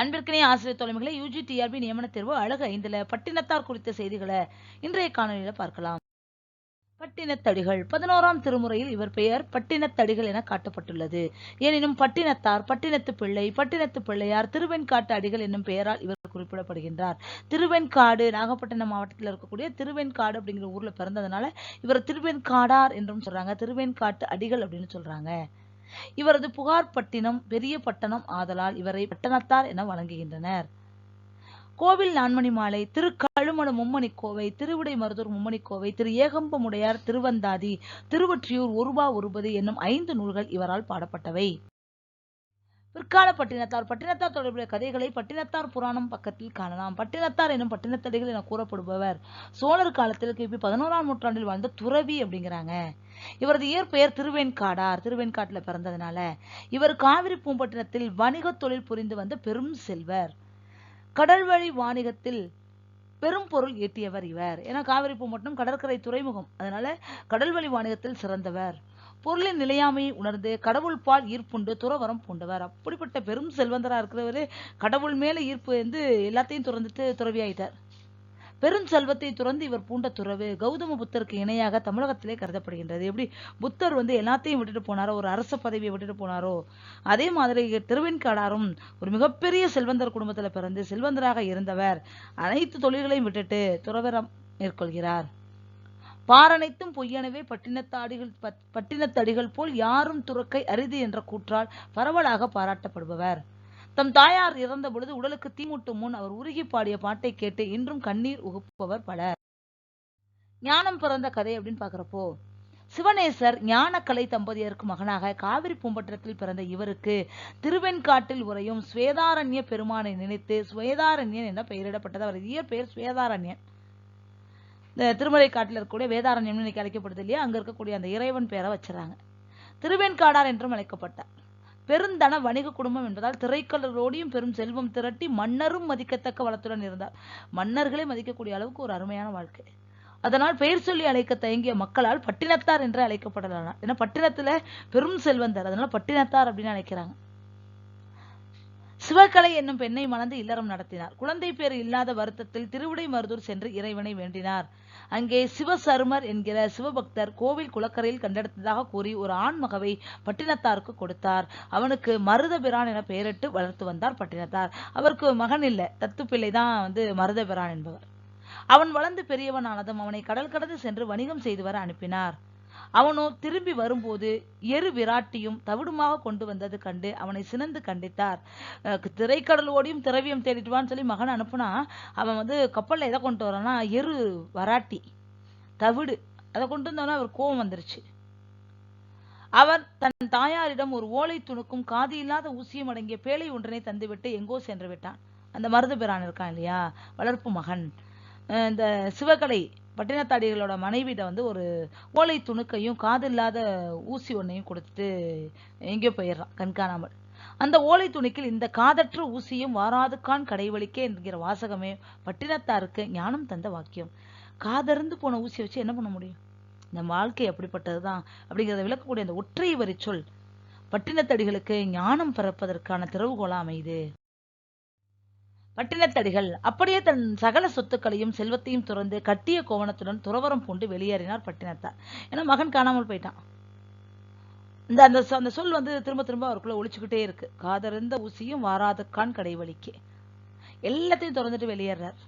அன்பிற்கினிய ஆசிரியர் தலைமைகளை UG TRP நியமன தேர்வு அழகு ஐந்துல பட்டினத்தார் குறித்த செய்திகளை இன்றைய காணொலியில பார்க்கலாம். பட்டினத்தடிகள். பதினோராம் திருமுறையில் இவர் பெயர் பட்டினத்தடிகள் என காட்டப்பட்டுள்ளது. எனினும் பட்டினத்தார் பட்டினத்து பிள்ளை பட்டினத்து பிள்ளையார் திருவெண்காட்டு அடிகள் என்னும் பெயரால் இவர் குறிப்பிடப்படுகின்றார். திருவெண்காடு நாகப்பட்டினம் மாவட்டத்தில் இருக்கக்கூடிய திருவெண்காடு அப்படிங்கிற ஊர்ல பிறந்ததுனால இவர் திருவெண்காடார் என்றும் சொல்றாங்க. திருவெண்காட்டு அடிகள் அப்படின்னு சொல்றாங்க. இவரது புகார் பட்டினம் பெரிய பட்டணம் ஆதலால் இவரை பட்டணத்தார் என வழங்குகின்றனர். கோவில் நான்மணி மாலை திரு கழுமண மும்மணி கோவை திருவிடை மருதூர் மும்மணி கோவை திரு ஏகம்பமுடையார் திருவந்தாதி திருவொற்றியூர் ஒருபா ஒருபது என்னும் ஐந்து நூல்கள் இவரால் பாடப்பட்டவை. பிற்கால பட்டினத்தார். பட்டினத்தார் தொடர்புடைய கதைகளை பட்டினத்தார் புராணம் பக்கத்தில் காணலாம். பட்டினத்தார் எனும் பட்டினத்தடிகள் என கூறப்படுபவர் சோழர் காலத்தில் கிபி பதினோராம் நூற்றாண்டில் வாழ்ந்த துறவி அப்படிங்கிறாங்க. இவரது இயற்பெயர் திருவேன்காடார் திருவேன்காட்டில் பிறந்ததுனால இவர் காவிரி பூம்பட்டினத்தில் வணிக தொழில் புரிந்து வந்த பெரும் செல்வர். கடல்வழி வாணிகத்தில் பெரும் பொருள் ஈட்டியவர் இவர். ஏன்னா காவிரி பூம்பட்டினம் கடற்கரை துறைமுகம். அதனால கடல்வழி வாணிகத்தில் சிறந்தவர். பொருளின் நிலையாமையை உணர்ந்து கடவுள் பால் ஈர்ப்புண்டு துறவரம் பூண்டவர். அப்படிப்பட்ட பெரும் செல்வந்தராக இருக்கிறவரு கடவுள் மேலே ஈர்ப்பு வந்து எல்லாத்தையும் துறந்துட்டு துறவியாயிட்டார். பெரும் செல்வத்தை துறந்து இவர் பூண்ட துறவு கௌதம புத்தருக்கு இணையாக தமிழகத்திலே கருதப்படுகின்றது. எப்படி? புத்தர் வந்து எல்லாத்தையும் விட்டுட்டு போனாரோ ஒரு அரச பதவியை விட்டுட்டு போனாரோ அதே மாதிரி திருவெண்காடாரும் ஒரு மிகப்பெரிய செல்வந்தர் குடும்பத்தில் பிறந்து செல்வந்தராக இருந்தவர். அனைத்து தொழில்களையும் விட்டுட்டு துறவரம் மேற்கொள்கிறார். பாரனைத்தும் பொய்யனவே பட்டினத்தாடிகள் பட்டினத்தடிகள் போல் யாரும் துறக்கை அரிது என்ற கூற்றால் பரவலாக பாராட்டப்படுபவர். தம் தாயார் இறந்த பொழுது உடலுக்கு தீமூட்டும் முன் அவர் உருகி பாடிய பாட்டை கேட்டு இன்றும் கண்ணீர் உகுப்பவர் பலர். ஞானம் பிறந்த கதை அப்படின்னு பாக்குறப்போ சிவனேசர் ஞானக்கலை தம்பதியருக்கு மகனாக காவிரி பூம்பட்டத்தில் பிறந்த இவருக்கு திருவெண்காட்டில் உறையும் ஸ்வேதாரண்ய பெருமானை நினைத்து ஸ்வேதாரண்யன் என பெயரிடப்பட்டது. அவர் இயற்பெயர் ஸ்வேதாரண்யன் இந்த திருமலை காட்டில் இருக்கக்கூடிய வேதாரண்யம் இன்னைக்கு அழைக்கப்படுது இல்லையா? அங்கே இருக்கக்கூடிய அந்த இறைவன் பேரை வச்சுறாங்க திருவேன்காடார் என்றும் அழைக்கப்பட்டார். பெருந்தன வணிக குடும்பம் என்பதால் திரைக்கடலோடியும் பெரும் செல்வம் திரட்டி மன்னரும் மதிக்கத்தக்க வளத்துடன் இருந்தார். மன்னர்களே மதிக்கக்கூடிய அளவுக்கு ஒரு அருமையான வாழ்க்கை. அதனால் பெயர் சொல்லி அழைக்க தயங்கிய மக்களால் பட்டினத்தார் என்று அழைக்கப்படலாம். ஏன்னா பட்டினத்துல பெரும் செல்வந்தார் அதனால பட்டினத்தார் அப்படின்னு அழைக்கிறாங்க. சிவகலை என்னும் பெண்ணை மணந்து இல்லறம் நடத்தினார். குழந்தை பேர் இல்லாத வருத்தத்தில் திருவிடை மருதூர் சென்று இறைவனை வேண்டினார். அங்கே சிவசருமர் என்கிற சிவபக்தர் கோவில் குளக்கரையில் கண்டெடுத்ததாக கூறி ஒரு ஆண் மகவை பட்டினத்தாருக்கு கொடுத்தார். அவனுக்கு மருதபிரான் என பெயரிட்டு வளர்த்து வந்தார் பட்டினத்தார். அவருக்கு மகன் இல்லை. தத்துப்பிள்ளை தான் வந்து மருதபிரான் என்பவர். அவன் வளர்ந்து பெரியவனானதும் அவனை கடல் கடந்து சென்று வணிகம் செய்து வர அனுப்பினார். அவனோ திரும்பி வரும்போது எரு விராட்டியும் தவிடுமாக கொண்டு வந்தது கண்டு அவனை சினந்து கண்டித்தார். அஹ் திரைக்கடல் ஓடியும் திரவியம் தேடிட்டுவான்னு சொல்லி மகன் அனுப்புனா அவன் வந்து கப்பல்ல எதை கொண்டு வரான்னா எரு வராட்டி தவிடு. அதை கொண்டு வந்தோன்னா அவர் கோபம் வந்துருச்சு. அவர் தன் தாயாரிடம் ஒரு ஓலை துணுக்கும் காது இல்லாத ஊசியும் அடங்கிய பேழை ஒன்றினை தந்துவிட்டு எங்கோ சென்று விட்டான். அந்த மருதுபிரான் இருக்கான் இல்லையா? வளர்ப்பு மகன். இந்த சிவகலை பட்டினத்தாடிகளோட மனைவியிட வந்து ஒரு ஓலை துணுக்கையும் காது இல்லாத ஊசி ஒன்னையும் கொடுத்துட்டு எங்கேயோ போயிடுறான் கண்காணாமல். அந்த ஓலை துணிக்கில் இந்த காதற்று ஊசியும் வாராதுக்கான் கடைவழிக்கே என்கிற வாசகமே பட்டினத்தாருக்கு ஞானம் தந்த வாக்கியம். காதறிந்து போன ஊசியை வச்சு என்ன பண்ண முடியும்? இந்த வாழ்க்கை அப்படிப்பட்டதுதான் அப்படிங்கிறத விளக்கக்கூடிய அந்த ஒற்றை வரி சொல் பட்டினத்தடிகளுக்கு ஞானம் பிறப்பதற்கான திறவுகோலா அமையுது. பட்டினத்தடிகள். அப்படியே தன் சகல சொத்துக்களையும் செல்வத்தையும் துறந்து கட்டிய கோவணத்துடன் துறவரம் பூண்டு வெளியேறினார் பட்டினத்தார். ஏன்னா மகன் காணாமல் போயிட்டான். இந்த அந்த அந்த சொல் வந்து திரும்ப திரும்ப அவருக்குள்ள ஒழிச்சுக்கிட்டே இருக்கு. காதறிந்த ஊசியும் வாராத கான் கடைவழிக்கு. எல்லாத்தையும் திறந்துட்டு வெளியேறார்.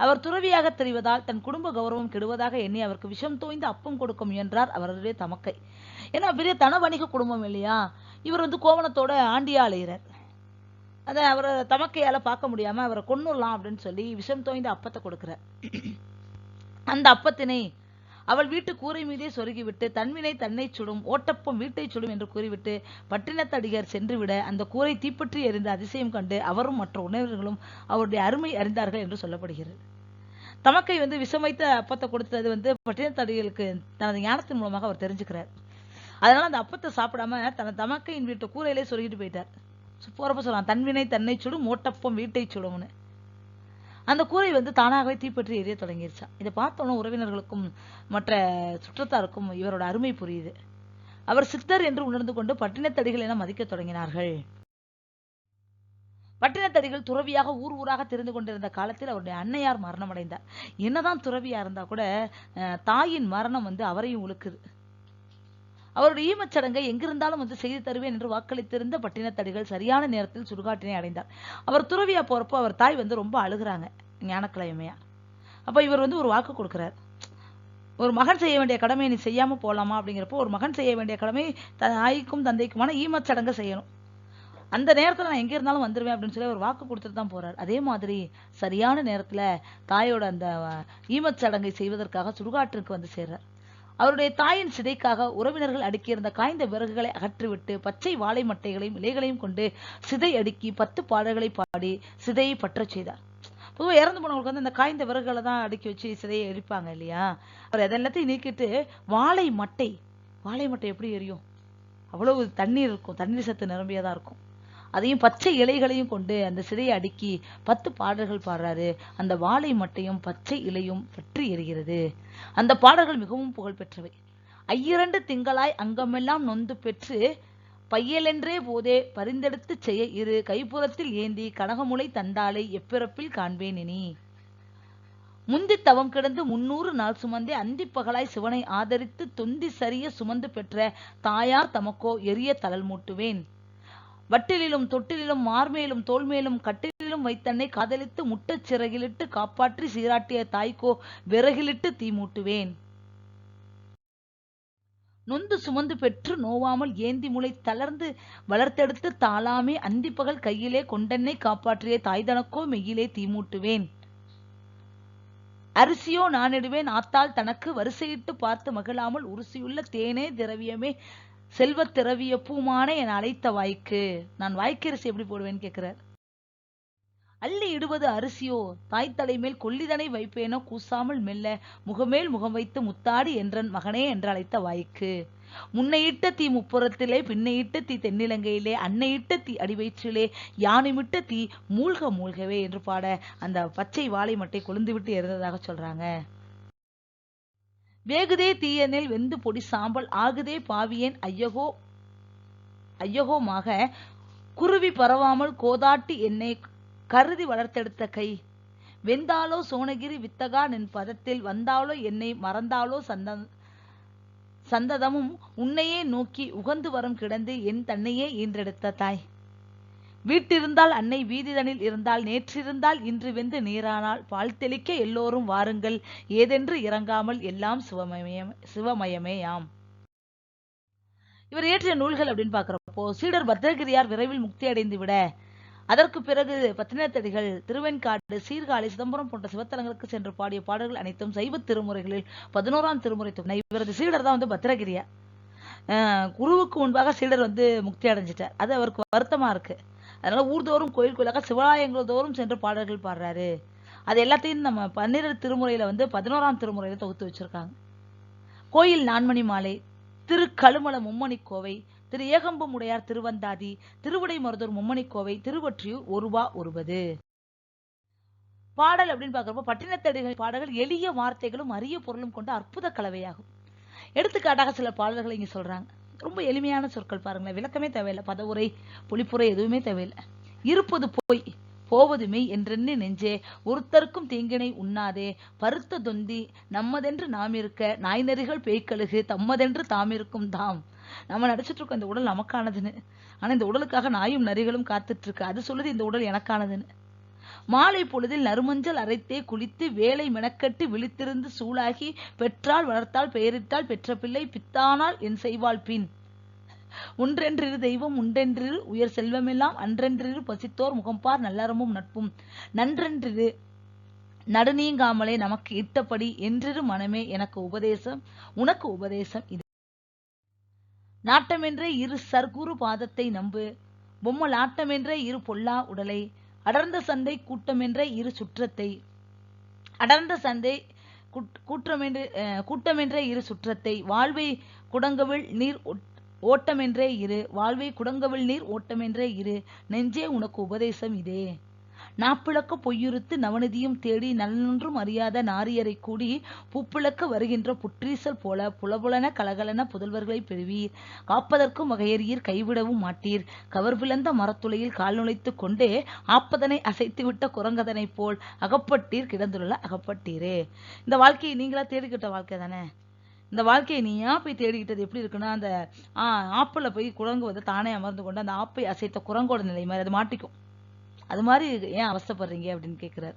அவர் துறவியாக தெரிவதால் தன் குடும்ப கௌரவம் கெடுவதாக எண்ணி அவருக்கு விஷம் தோய்ந்து அப்பம் கொடுக்க முயன்றார் அவருடைய தமக்கை. ஏன்னா பெரிய தன வணிக குடும்பம் இல்லையா? இவர் வந்து கோவணத்தோட ஆண்டியா அலைகிறார் அதை அவரை தமக்கையால பார்க்க முடியாம அவரை கொன்னுடலாம் அப்படின்னு சொல்லி விஷம் தோய்ந்த அப்பத்தை கொடுக்கிறார். அந்த அப்பத்தினை அவள் வீட்டு கூரை மீதே சொருகிவிட்டு தன்வினை தன்னை சுடும் ஓட்டப்பம் வீட்டை சுடும் என்று கூறிவிட்டு பட்டினத்தடிகர் சென்றுவிட அந்த கூரை தீப்பற்றி எரிந்த அதிசயம் கண்டு அவரும் மற்ற உணவர்களும் அவருடைய அருமை அறிந்தார்கள் என்று சொல்லப்படுகிறது. தமக்கை வந்து விஷமைத்த அப்பத்தை கொடுத்தது வந்து பட்டினத்தடிகளுக்கு தனது ஞானத்தின் மூலமாக அவர் தெரிஞ்சுக்கிறார். அதனால அந்த அப்பத்தை சாப்பிடாம தனது தமக்கையின் வீட்டு கூரையிலே சொருகிட்டு போயிட்டார். போகிறப்ப சொல்லுவான் தன்வினை தன்னை சுடும் மோட்டப்பம் வீட்டை சுடும்னு. அந்த கூரை வந்து தானாகவே தீப்பற்றி எரிய தொடங்கிருச்சான் இதை பார்த்தோன்னே உறவினர்களுக்கும் மற்ற சுற்றத்தாருக்கும் இவரோட அருமை புரியுது. அவர் சித்தர் என்று உணர்ந்து கொண்டு பட்டினத்தடிகள் என மதிக்கத் தொடங்கினார்கள். பட்டினத்தடிகள் துறவியாக ஊர் ஊராக தெரிந்து கொண்டிருந்த காலத்தில் அவருடைய அன்னையார் மரணமடைந்தார். என்னதான் துறவியா இருந்தா கூட அஹ், தாயின் மரணம் வந்து அவரையும் உழுக்குது அவருடைய ஈமச்சடங்கை எங்கிருந்தாலும் வந்து செய்து தருவேன் என்று வாக்களித்திருந்த பட்டினத்தடிகள் சரியான நேரத்தில் சுடுகாட்டினை அடைந்தார். அவர் துறவியா போறப்போ அவர் தாய் வந்து ரொம்ப அழுகிறாங்க ஞானக்கிழமையா. அப்ப இவர் வந்து ஒரு வாக்கு கொடுக்கிறார். ஒரு மகன் செய்ய வேண்டிய கடமையை நீ செய்யாம போலாமா அப்படிங்கிறப்போ ஒரு மகன் செய்ய வேண்டிய கடமை தாய்க்கும் தந்தைக்குமான ஈமச்சடங்கை செய்யணும். அந்த நேரத்தில் நான் எங்கே இருந்தாலும் வந்துடுவேன் அப்படின்னு சொல்லி ஒரு வாக்கு கொடுத்துட்டு தான் போகிறார் அதே மாதிரி சரியான நேரத்தில் தாயோட அந்த ஈமச்சடங்கை செய்வதற்காக சுடுகாட்டிற்கு வந்து சேர்றார். அவருடைய தாயின் சிதைக்காக உறவினர்கள் அடுக்கியிருந்த காய்ந்த விறகுகளை அகற்றிவிட்டு பச்சை வாழை மட்டைகளையும் இலைகளையும் கொண்டு சிதை அடுக்கி பத்து பாடல்களை பாடி சிதையை பற்றச் செய்தார். பொதுவாக இறந்து போனவங்களுக்கு வந்து அந்த காய்ந்த விறகுகளை தான் அடுக்கி வச்சு சிதையை எரிப்பாங்க இல்லையா? அவர் அதெல்லாத்தையும் நீக்கிட்டு வாழை மட்டை வாழை மட்டை எப்படி எரியும்? அவ்வளவு தண்ணீர் இருக்கும் தண்ணீர் சத்து நிரம்பியதா இருக்கும். அதையும் பச்சை இலைகளையும் கொண்டு அந்த சிதையை அடுக்கி பத்து பாடல்கள் பாடுறாரு. அந்த வாழை மட்டையும் பச்சை இலையும் பற்றி எரிகிறது. அந்த பாடல்கள் மிகவும் புகழ் பெற்றவை. ஐயிரண்டு திங்களாய் அங்கமெல்லாம் நொந்து பெற்று பையலென்றே போதே பரிந்தெடுத்து செய்ய இரு கைப்புறத்தில் ஏந்தி கனகமுலை தந்தாளை எப்பிறப்பில் காண்பேன் இனி. முந்தி தவம் கிடந்து முன்னூறு நாள் சுமந்தே அந்திப்பகலாய் சிவனை ஆதரித்து தொந்தி சரிய சுமந்து பெற்ற தாயார் தமக்கோ எரிய தளல் மூட்டுவேன். வட்டிலிலும் தொட்டிலிலும் மார்மேலும் தோள்மேலும் கட்டிலிலும் வைத்தன்னை காதலித்து முட்டச் சிறகிலிட்டு காப்பாற்றி சீராட்டிய தாய்க்கோ விறகிலிட்டு தீ மூட்டுவேன். நொந்து சுமந்து பெற்று நோவாமல் ஏந்தி முளை தளர்ந்து வளர்த்தெடுத்து தாளாமே அந்திப்பகல் கையிலே கொண்டென்னை காப்பாற்றிய தாய்தனக்கோ மெய்யிலே தீமூட்டுவேன் அரிசியோ நானிடுவேன் ஆத்தாள் தனக்கு வரிசையிட்டு பார்த்து மகிழாமல் உருசியுள்ள தேனே திரவியமே செல்வத் திரவிய பூமானே என அழைத்த வாய்க்கு. நான் வாய்க்கரிசி எப்படி போடுவேன்னு கேட்கிறார் அள்ளி இடுவது அரிசியோ தாய் தலைமேல் கொல்லிதனை வைப்பேனோ கூசாமல் மெல்ல முகமேல் முகம் வைத்து முத்தாடி என்றன் மகனே என்று அழைத்த வாய்க்கு. முன்னையிட்ட தீ முப்புறத்திலே பின்னையிட்ட தீ தென்னிலங்கையிலே அன்னையிட்ட தீ அடிவயிற்றிலே யானைமிட்ட தீ மூழ்க மூழ்கவே என்று பாட அந்த பச்சை வாழை மட்டை கொழுந்து விட்டு எரிந்ததாக சொல்றாங்க. வேகுதே தீயனில் வெந்து பொடி சாம்பல் ஆகுதே பாவியேன் ஐயகோ ஐயகோமாக குருவி பரவாமல் கோதாட்டி என்னை கருதி வளர்த்தெடுத்த கை. வெந்தாலோ சோனகிரி வித்தகா நின் பதத்தில் வந்தாலோ என்னை மறந்தாலோ சந்த சந்ததமும் உன்னையே நோக்கி உகந்து வரம் கிடந்து என் தன்னையே ஈன்றெடுத்த தாய். வீட்டிருந்தால் அன்னை வீதிதனில் இருந்தால் நேற்றிருந்தால் இன்று வெந்து நீரானால். பால் தெளிக்க எல்லோரும் வாருங்கள். ஏதென்று இறங்காமல் எல்லாம் சிவமயம் சிவமயமேயாம். இவர் இயற்றிய நூல்கள் அப்படின்னு பாக்குறப்போ சீடர் பத்திரகிரியார் விரைவில் முக்தி அடைந்து விட அதற்கு பிறகு பத்தினத்தடிகள் திருவெண்காடு சீர்காழி சிதம்பரம் போன்ற சிவத்தலங்களுக்கு சென்று பாடிய பாடல்கள் அனைத்தும் சைவ திருமுறைகளில் பதினோராம் திருமுறை துணை இவரது சீடர் தான் வந்து பத்திரகிரியார் அஹ் குருவுக்கு முன்பாக சீடர் வந்து முக்தி அடைஞ்சிட்டார் அது அவருக்கு வருத்தமா இருக்கு. அதனால ஊர்தோறும் கோயில் கோயிலாக சிவாலயங்கள் தோறும் சென்று பாடல்கள் பாடுறாரு. அது எல்லாத்தையும் நம்ம பன்னிரண்டு திருமுறையில வந்து பதினோராம் திருமுறையில தொகுத்து வச்சிருக்காங்க. கோயில் நான்மணி மாலை திரு கழுமல மும்மணி கோவை திரு ஏகம்பம் உடையார் திருவந்தாதி திருவுடை மருதூர் மும்மணி கோவை திருவொற்றியூர் ஒருவா ஒருவது பாடல் அப்படின்னு பார்க்குறப்ப பட்டினத்தடிகள் பாடல்கள் எளிய வார்த்தைகளும் அரிய பொருளும் கொண்ட அற்புத கலவையாகும். எடுத்துக்காட்டாக சில பாடல்களை இங்க சொல்றாங்க. ரொம்ப எளிமையான சொற்கள் பாருங்களேன். விளக்கமே தேவையில்லை. பதவுரை பொழிப்புரை எதுவுமே தேவையில்லை. இருப்பது போய் போவது மெய் என்றெண்ணி நெஞ்சே. ஒருத்தருக்கும் தீங்கினை உண்ணாதே. பருத்த தொந்தி நம்மதென்று நாம் இருக்க. நாய்நறிகள் பேய்க்கழுகு தம்மதென்று தாம் இருக்கும் தாம். நம்ம நடிச்சிட்டு இருக்கோம் இந்த உடல் நமக்கானதுன்னு. ஆனா இந்த உடலுக்காக நாயும் நரிகளும் காத்துட்டு இருக்கு. அது சொல்லுது இந்த உடல் எனக்கானதுன்னு. மாலை பொழுதில் நறுமஞ்சள் அரைத்தே குளித்து வேலை மெனக்கட்டு விழித்திருந்து சூளாகி பெற்றால் வளர்த்தால் பெயரிட்டால் பெற்ற பிள்ளை பித்தானால் என் செய்வாள் பின். ஒன்றென்றிரு தெய்வம் உண்டென்றிரு உயர் செல்வமெல்லாம் அன்றென்றிரு பசித்தோர் முகம்பார் நல்லறமும் நட்பும். நன்றென்றிரு நடுநீங்காமலே நமக்கு இட்டபடி என்றிரு மனமே எனக்கு உபதேசம் உனக்கு உபதேசம் இது. நாட்டமென்றே இரு சர்க்குரு பாதத்தை நம்பு பொம்மலாட்டமென்றே இரு பொல்லா உடலை அடர்ந்த சந்தை கூட்டமென்ற இரு சுற்றத்தை அடர்ந்த சந்தை கூற்றம் என்று கூட்டம் கூட்டமென்ற இரு சுற்றத்தை வாழ்வை குடங்கவிழ் நீர் ஒட்- ஓட்டமென்றே இரு வாழ்வை குடங்கவிழ் நீர் ஓட்டமென்றே இரு நெஞ்சே உனக்கு உபதேசம் இதே. நாப்பிளக்க பொய்யுறுத்து நவநிதியும் தேடி நல்லொன்றும் அறியாத நாரியரை கூடி பூப்பிளக்க வருகின்ற புற்றீசல் போல புலபுலன கலகலன புதல்வர்களை பெறுவீர். காப்பதற்கும் வகையறியீர் கைவிடவும் மாட்டீர். கவர்விழந்த மரத்துளையில் கால் நுழைத்துக் கொண்டே ஆப்பதனை அசைத்துவிட்ட குரங்கதனைப் போல் அகப்பட்டீர். கிடந்துள்ள அகப்பட்டீரே. இந்த வாழ்க்கையை நீங்களா தேடிக்கிட்ட வாழ்க்கை தானே? இந்த வாழ்க்கையை நீ ஏன் போய் தேடிக்கிட்டது எப்படி இருக்குன்னா அந்த ஆப்பில் ஆப்பிள போய் குரங்கு வந்து தானே அமர்ந்து கொண்டு அந்த ஆப்பை அசைத்த குரங்கோட நிலை மாதிரி அது மாட்டிக்கும். அது மாதிரி ஏன் அவஸ்தைப்படுறீங்க அப்படின்னு கேட்கிறார்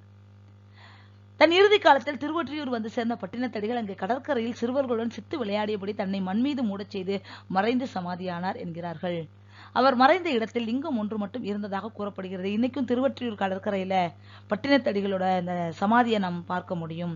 தன் இறுதி காலத்தில் திருவொற்றியூர் வந்து சேர்ந்த பட்டினத்தடிகள் அங்கு கடற்கரையில் சிறுவர்களுடன் சித்து விளையாடியபடி தன்னை மண் மீது மூடச் செய்து மறைந்து சமாதியானார் என்கிறார்கள். அவர் மறைந்த இடத்தில் லிங்கம் ஒன்று மட்டும் இருந்ததாக கூறப்படுகிறது. இன்னைக்கும் திருவொற்றியூர் கடற்கரையில பட்டினத்தடிகளோட இந்த சமாதியை நாம் பார்க்க முடியும்.